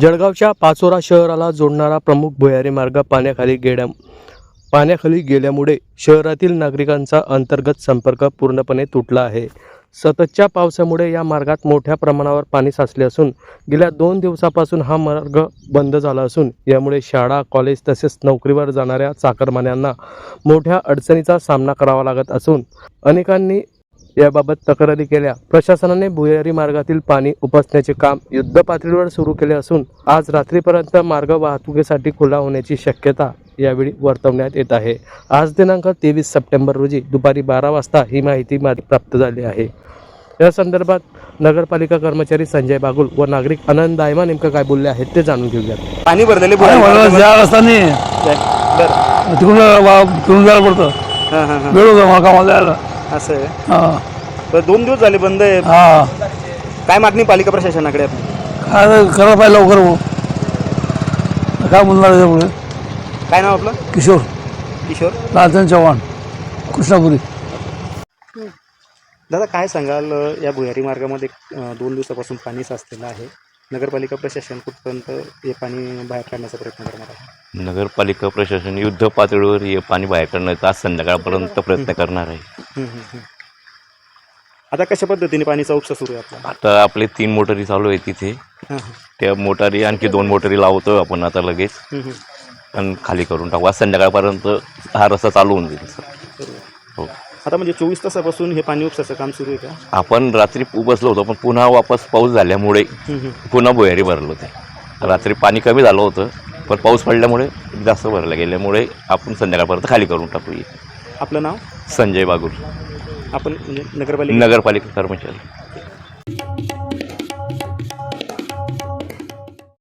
जळगावच्या पाचोरा शहराला जोडणारा प्रमुख भुयारी मार्ग पाण्याखाली गेल्या पाण्याखाली गेल्यामुळे शहरातील नागरिकांचा अंतर्गत संपर्क पूर्णपणे तुटला आहे. सततच्या पावसामुळे या मार्गात मोठ्या प्रमाणावर पाणी साचले असून गेल्या दोन दिवसापासून हा मार्ग बंद झाला असून यामुळे शाळा कॉलेज तसेच नोकरीवर जाणाऱ्या चाकरमान्यांना मोठ्या अडचणीचा सामना करावा लागत असून अनेकांनी याबाबत तक्रारी केल्या. प्रशासनाने भुयारी मार्गातील पाणी उपसण्याचे काम युद्धपातळीवर सुरू केले असून आज रात्रीपर्यंत मार्ग वाहतुकीसाठी खुला होण्याची शक्यता यावेळी वर्तवण्यात येत आहे. आज दिनांक तेवीस सप्टेंबर रोजी दुपारी बारा वाजता ही माहिती मा- प्राप्त झाली आहे. या संदर्भात नगरपालिका कर्मचारी संजय बागुल व नागरिक आनंद दायमा नेमकं काय बोलले आहेत ते जाणून घेऊयात. पाणी भरलेले ज्या रस्त्याने तिकडून जायला पडतं. हां हां हां. वेळ होता मला कामाला जायला. असं आहे? हा. बरं दोन दिवस झाले बंद आहे. हा. काय मागणी पालिका प्रशासनाकडे आपण काय ते करायला पाहिजे लवकर हो काय बोलणार त्याच्यापुढे काय नाव आपलं? किशोर. किशोर. लालचंद चव्हाण कृष्णापुरी. दादा काय सांगाल या भुयारी मार्गामध्ये दोन दिवसापासून पाणी साचलेलं आहे. नगरपालिका प्रशासन कुठपर्यंत हे पाणी बाहेर काढण्याचा प्रयत्न करणार आहे? नगरपालिका प्रशासन युद्ध पातळीवर हे पाणी बाहेर काढण्याचा आज संध्याकाळपर्यंत प्रयत्न करणार आहे. हम्म, हम्म, हम्म. आता कशा पद्धतीने पाणीचा उपसा सुरू आहे आपला आता आपले तीन मोटरी चालू आहे तिथे. हां हां. त्या मोटारी आणखी दोन मोटरी लावतो आपण आता लगेच. हम्म, हम्म. आणि खाली करून टाकू. आज संध्याकाळपर्यंत हा रस्ता चालू होऊन जाईल सर. बरोबर. हो. आता म्हणजे चोवीस तासापासून हे पाणी उपसाचं काम सुरू आहे का आपण रात्री बसलो होतो पण पुन्हा वापस पाऊस झाल्यामुळे. पुन्हा भुयारी भरलं ते रात्री पाणी कमी झालं होतं पण पाऊस पडल्यामुळे जास्त भरलं गेल्यामुळे आपण संध्याकाळपर्यंत खाली करून टाकू. आपलं नाव संजय बागुल आपण म्हणजे नगरपालिका नगरपालिका कर्मचारी